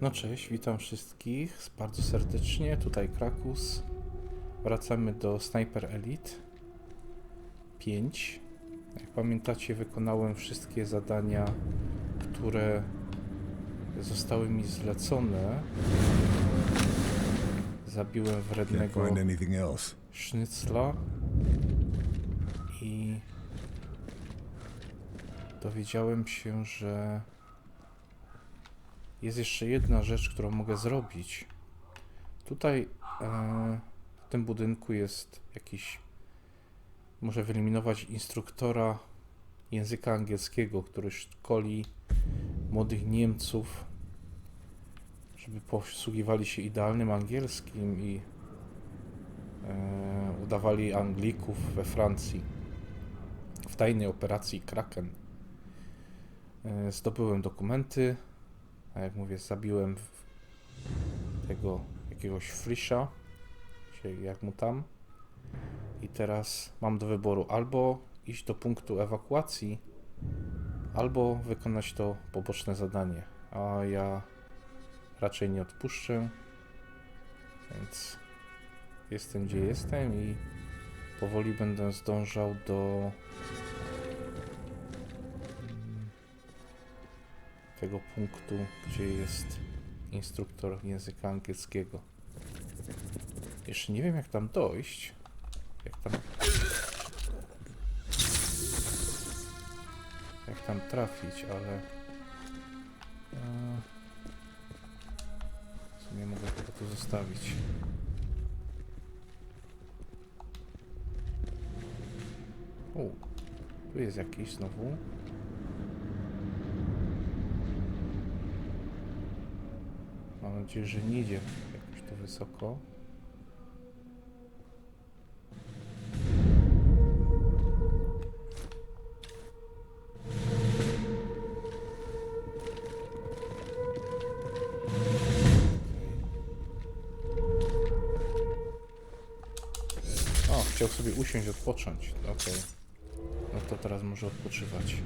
No cześć, witam wszystkich bardzo serdecznie. Tutaj Krakus. Wracamy do Sniper Elite 5. Jak pamiętacie, wykonałem wszystkie zadania, które zostały mi zlecone. Zabiłem wrednego sznycla i dowiedziałem się, że jest jeszcze jedna rzecz, którą mogę zrobić. Tutaj e, w tym budynku jest jakiś. Muszę wyeliminować instruktora języka angielskiego, który szkoli młodych Niemców, żeby posługiwali się idealnym angielskim i e, udawali Anglików we Francji w tajnej operacji Kraken. E, zdobyłem dokumenty, a jak mówię, zabiłem tego jakiegoś Frisha, czy jak mu tam. I teraz mam do wyboru albo iść do punktu ewakuacji, albo wykonać to poboczne zadanie. A ja raczej nie odpuszczę, więc jestem gdzie jestem i powoli będę zdążał do tego punktu, gdzie jest instruktor języka angielskiego. Jeszcze nie wiem jak tam dojść. Jak tam. Jak tam trafić, ale. e, W sumie mogę chyba tu zostawić. O, tu jest jakiś znowu. Mam nadzieję, że nie idzie jakoś tu wysoko. O, chciał sobie usiąść, odpocząć. Okej. No to teraz może odpoczywać.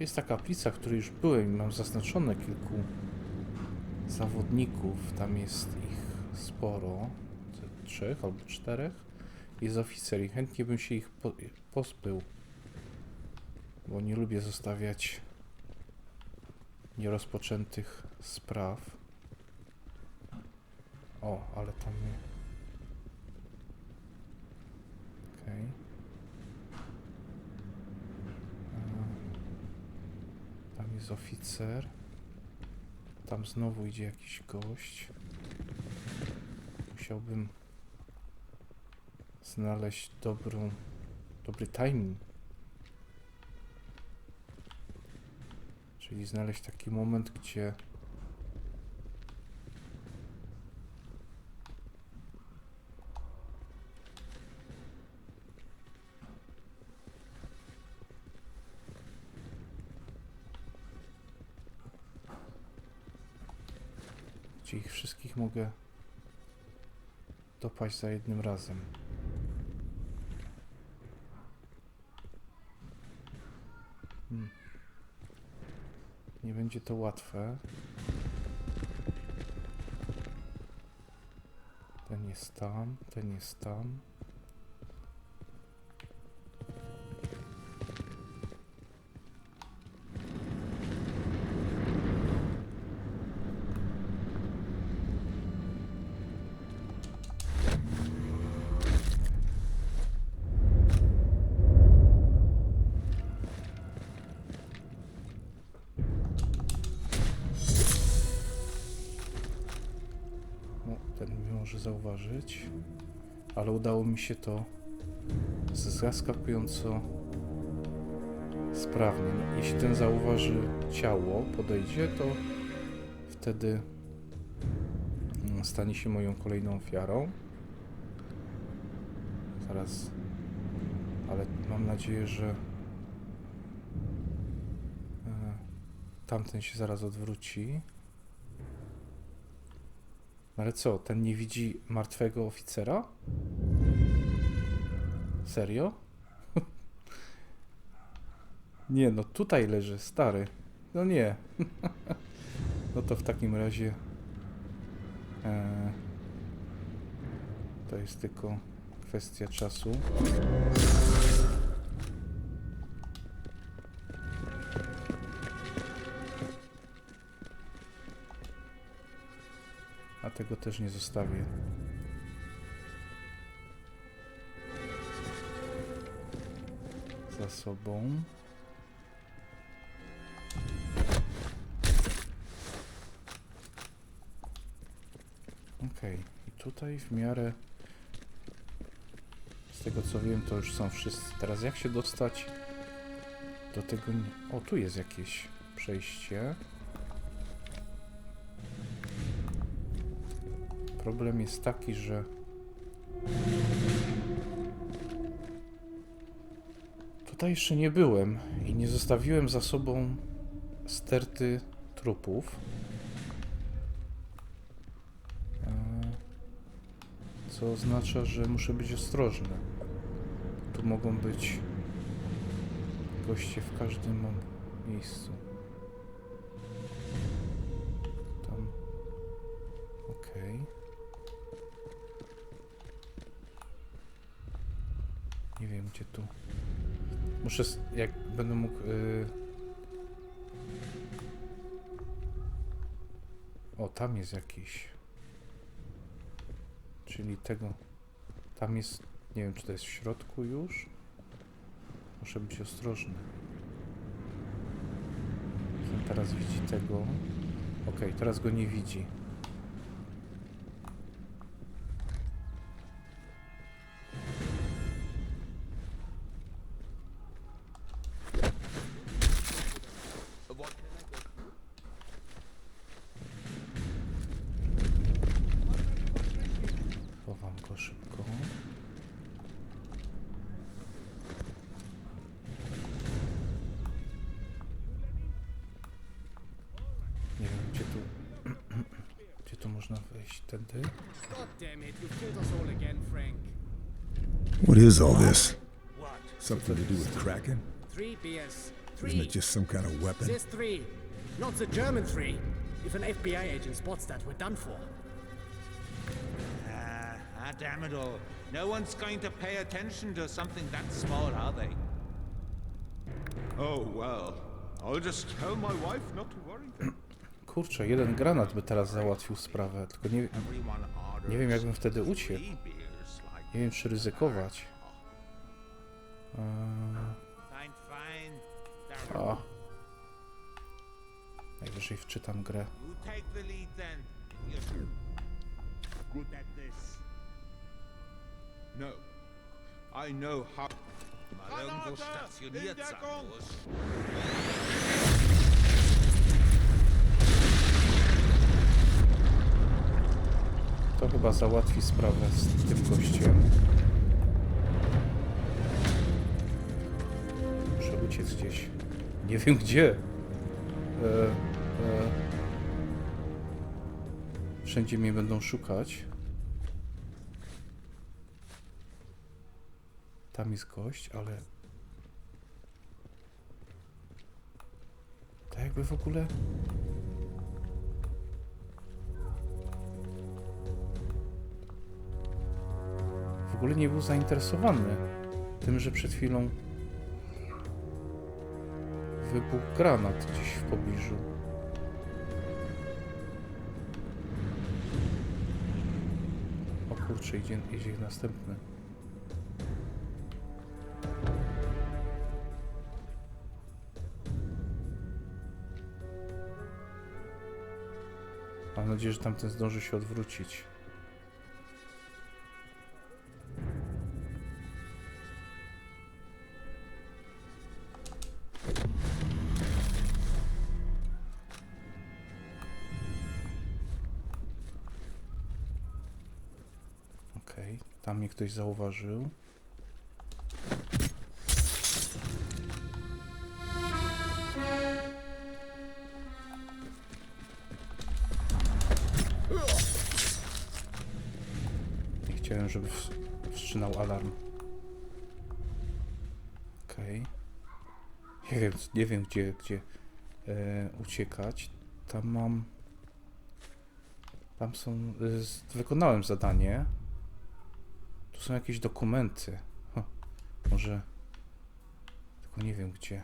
Jest taka kaplica, w której już byłem i mam zaznaczone kilku zawodników. Tam jest ich sporo. Ze Trzech albo czterech. Jest oficer i chętnie bym się ich po pozbył. Bo nie lubię zostawiać nierozpoczętych spraw. O, ale tam nie. Okej. A, Tam jest oficer. Tam znowu idzie jakiś gość. Musiałbym znaleźć dobrą, dobry timing. Czyli znaleźć taki moment, gdzie gdzie ich wszystkich mogę dopaść za jednym razem. Hmm. Nie będzie to łatwe. Ten jest tam, ten jest tam. Zauważyć, ale udało mi się to zaskakująco sprawnie. Jeśli ten zauważy ciało, podejdzie, to wtedy mm, stanie się moją kolejną ofiarą. Zaraz, ale mam nadzieję, że e, tamten się zaraz odwróci. Ale co, ten nie widzi martwego oficera? Serio? Nie, no tutaj leży, stary. No nie. no to w takim razie... E, to jest tylko kwestia czasu. Tego też nie zostawię. Za sobą. Okej, i tutaj w miarę z tego co wiem, to już są wszyscy. Teraz jak się dostać do tego... O, tu jest jakieś przejście. Problem jest taki, że... Tutaj jeszcze nie byłem i nie zostawiłem za sobą sterty trupów. E, Co oznacza, że muszę być ostrożny. Tu mogą być goście w każdym miejscu. Tu. Muszę, jak będę mógł. y, O, tam jest jakiś. Czyli tego. Tam jest. Nie wiem, czy to jest w środku już. Muszę być ostrożny. Ten teraz widzi tego. Okej, teraz go nie widzi. What is all this? What? Something to do with Kraken? Three beers. Isn't it just some kind of weapon? Says three. Not the German three. If an FBI agent spots that, we're done for. Ah, ah, damn it all. No one's going to pay attention to something that small, are they? Oh, well. I'll just tell my wife not to worry then. Kurczę, jeden granat by teraz załatwił sprawę, tylko nie, nie wiem jakbym wtedy uciekł. Nie wiem czy ryzykować. Eee, o. Najwyżej wczytam grę. No. I know how. Mal irgendwo To chyba załatwi sprawę z tym gościem. Muszę uciec gdzieś. Nie wiem gdzie. E, e, wszędzie mnie będą szukać. Tam jest gość, ale... Tak jakby w ogóle... ogóle nie był zainteresowany tym, że przed chwilą wybuchł granat gdzieś w pobliżu. O kurczę, idzie, idzie następny. Mam nadzieję, że tamten zdąży się odwrócić. Tam mnie ktoś zauważył. Nie chciałem, żeby ws- wstrzymał alarm. Okej. Nie wiem, nie wiem gdzie, gdzie e, uciekać. Tam mam... Tam są... Wykonałem zadanie. Tu są jakieś dokumenty. Może... Tylko nie wiem gdzie.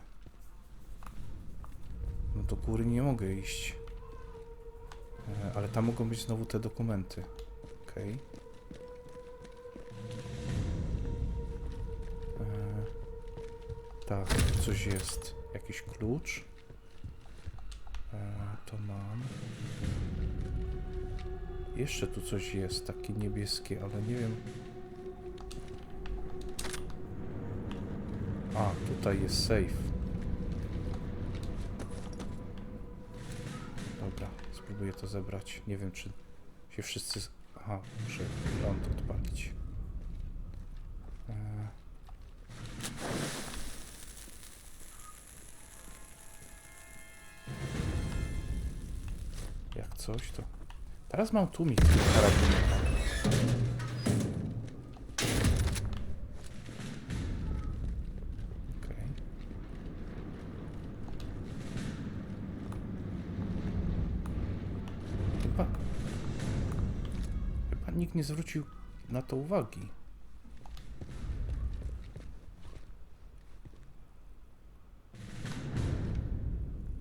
No do góry nie mogę iść. E, ale tam mogą być znowu te dokumenty. Okej. E, Tak, coś jest. Jakiś klucz. E, to mam. Jeszcze tu coś jest, takie niebieskie, ale nie wiem. A, tutaj jest safe. Dobra, spróbuję to zebrać. Nie wiem, czy się wszyscy... Aha, muszę prąd odpalić. E, Jak coś, to... Teraz mam tłumik karabinu. Okej. Chyba... Chyba nikt nie zwrócił na to uwagi.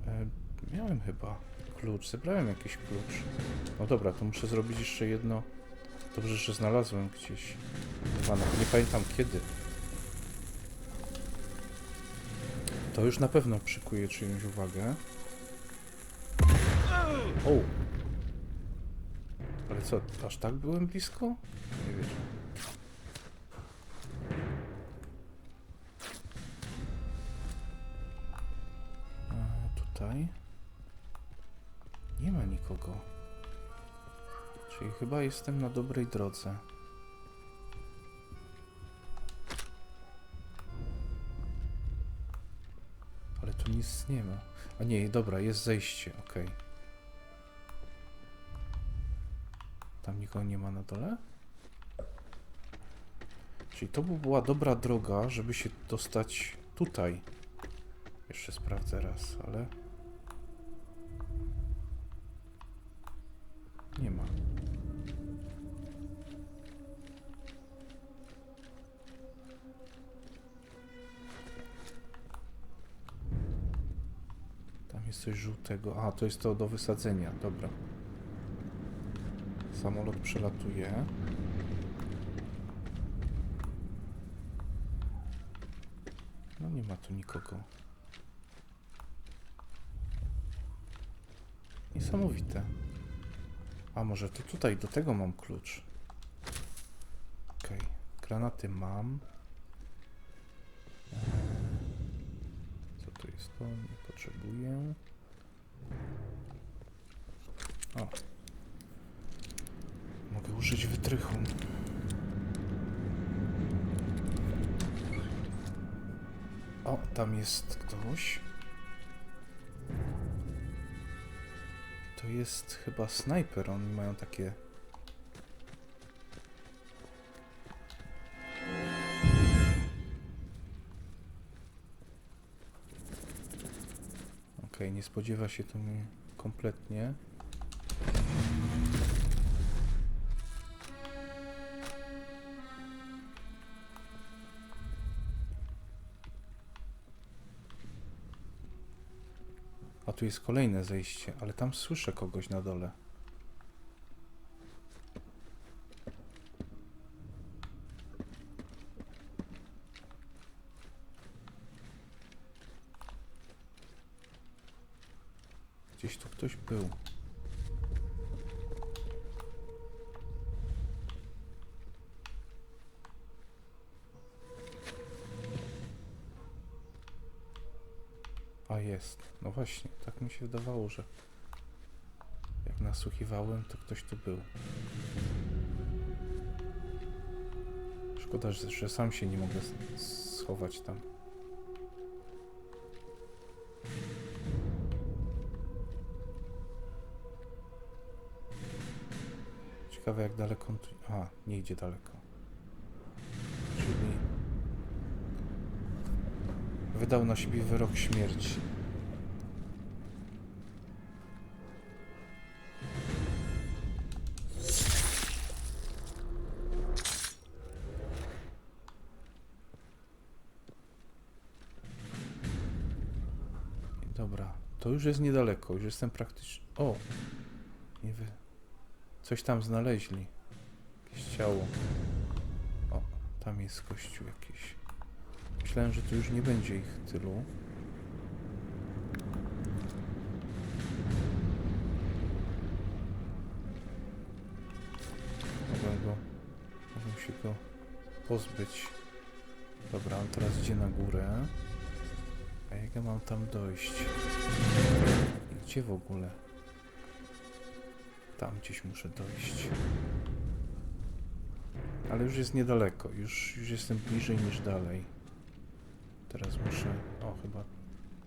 E, miałem chyba klucz, zebrałem jakiś klucz. No dobra, to muszę zrobić jeszcze jedno. Dobrze, że znalazłem gdzieś. Nawet nie pamiętam kiedy. To już na pewno przykuje czyjąś uwagę. O! Co, aż tak byłem blisko? Nie wierzę. A tutaj nie ma nikogo. Czyli chyba jestem na dobrej drodze. Ale tu nic nie ma. A nie, dobra, jest zejście, okej. Tam nikogo nie ma na dole? Czyli to by była dobra droga, żeby się dostać tutaj. Jeszcze sprawdzę raz, ale... Nie ma. Tam jest coś żółtego. A, to jest to do wysadzenia. Dobra. Samolot przelatuje. No nie ma tu nikogo. Niesamowite. A może to tutaj, do tego mam klucz. Okej, granaty mam. Co to jest to? Nie potrzebuję. O. Mogę użyć wytrychu. O, tam jest ktoś. To jest chyba snajper. Oni mają takie. Okej, nie spodziewa się to mnie kompletnie. Tu jest kolejne zejście, ale tam słyszę kogoś na dole. Gdzieś tu ktoś był. A jest. No właśnie, tak mi się wydawało, że jak nasłuchiwałem, to ktoś tu był. Szkoda, że, że sam się nie mogę schować tam. Ciekawe jak daleko on tu... A, nie idzie daleko. Czyli... wydał na siebie wyrok śmierci. Już jest niedaleko, już jestem praktycznie... O! Nie wy... Coś tam znaleźli. Jakieś ciało. O, tam jest kościół jakiś. Myślałem, że tu już nie będzie ich tylu. Mogę go... Mogę się go pozbyć. Dobra, on teraz idzie na górę. Jak ja mam tam dojść? Gdzie w ogóle? Tam gdzieś muszę dojść. Ale już jest niedaleko. Już, już jestem bliżej niż dalej. Teraz muszę... O, chyba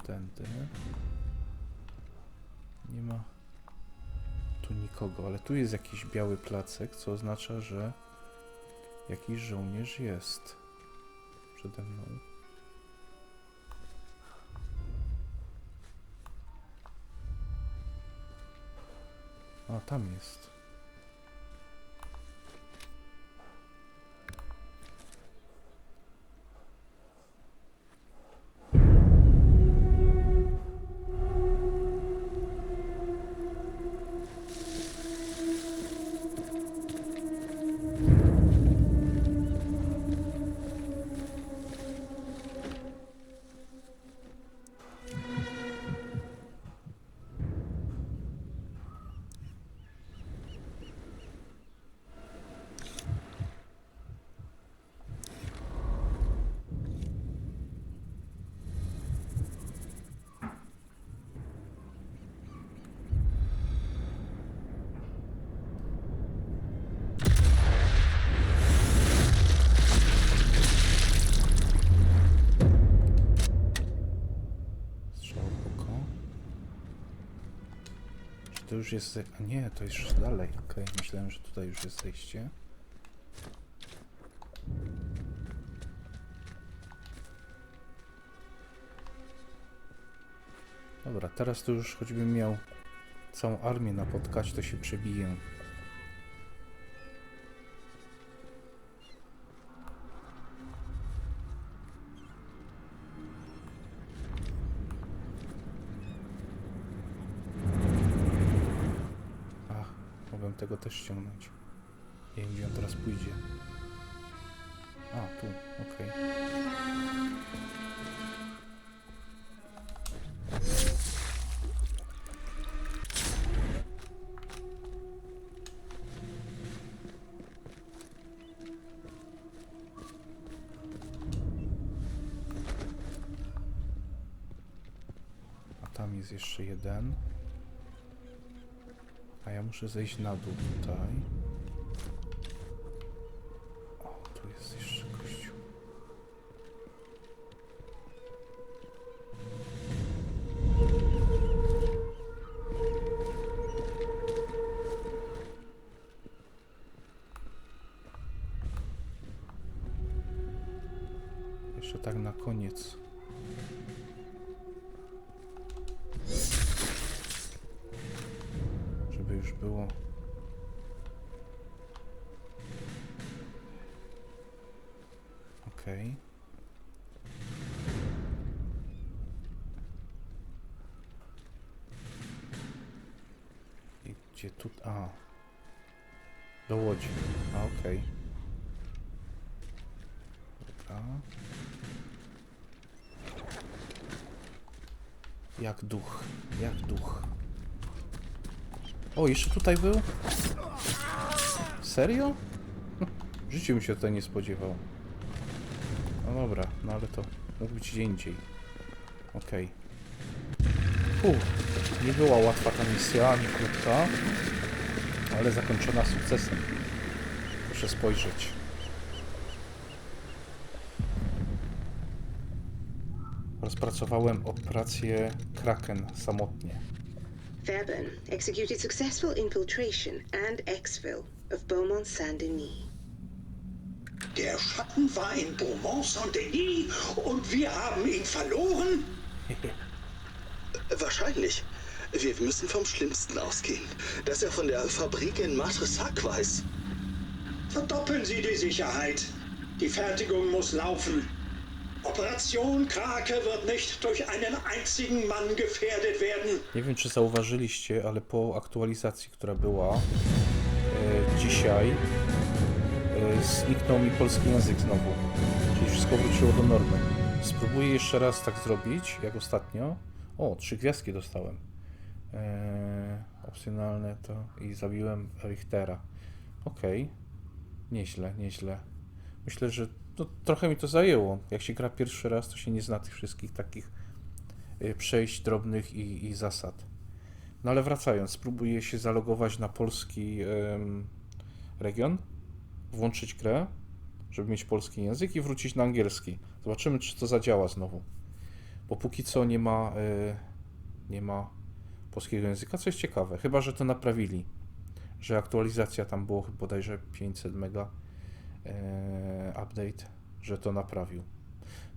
tędy. Nie ma tu nikogo, ale tu jest jakiś biały placek, co oznacza, że jakiś żołnierz jest przede mną. A, tam jest. Już jest... A nie, to już dalej. Okej, myślałem, że tutaj już jest zejście. Dobra, teraz to już choćbym miał całą armię napotkać, to się przebiję. Tego też ściągnąć. Nie wiem, gdzie on teraz pójdzie. A, tu, okej. A tam jest jeszcze jeden. A ja muszę zejść na dół tutaj. O, tu jest jeszcze gdzie tu... A. Do Łodzi. A, okej. Dobra. Jak duch. Jak duch. O, jeszcze tutaj był? Serio? W życiu bym się tutaj nie spodziewał. No dobra, no ale to mógł być gdzie indziej. Okej. Okay. Nie była łatwa ta misja, ani krótka, ale zakończona sukcesem. Proszę spojrzeć. Rozpracowałem operację Kraken samotnie. Fairburn executed successful infiltration and exfil of Beaumont Saint Denis. Der Schatten war in Beaumont-Saint-Denis und wir haben ihn verloren? Wahrscheinlich. Wir müssen vom Schlimmsten ausgehen. Dass er von der Fabrik in Matressac weiß. Verdoppeln Sie die Sicherheit. Die Fertigung muss laufen. Operation Krake wird nicht durch einen einzigen Mann gefährdet werden. Nie wiem, czy zauważyliście, ale po aktualizacji, która była e, dzisiaj, e, zniknął mi polski język znowu. Czyli wszystko wróciło do normy. Spróbuję jeszcze raz tak zrobić, jak ostatnio. O, trzy gwiazdki dostałem. E, opcjonalne to i zabiłem Richtera. Okej. Nieźle, nieźle. Myślę, że no, trochę mi to zajęło. Jak się gra pierwszy raz, to się nie zna tych wszystkich takich y, przejść drobnych i, i zasad. No ale wracając, spróbuję się zalogować na polski region, włączyć grę, żeby mieć polski język i wrócić na angielski. Zobaczymy, czy to zadziała znowu. Bo póki co nie ma, y, nie ma polskiego języka, co jest ciekawe. Chyba, że to naprawili, że aktualizacja tam było bodajże 500 mega e, update, że to naprawił.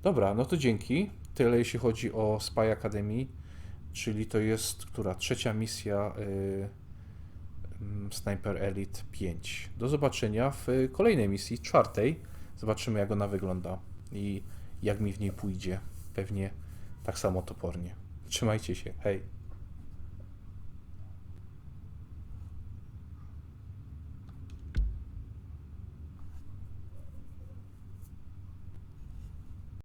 Dobra, no to dzięki. Tyle jeśli chodzi o Spy Academy, czyli to jest która trzecia misja y, mm, Sniper Elite 5. Do zobaczenia w kolejnej misji, czwartej. Zobaczymy jak ona wygląda i jak mi w niej pójdzie. Pewnie tak samo topornie. Trzymajcie się, hej.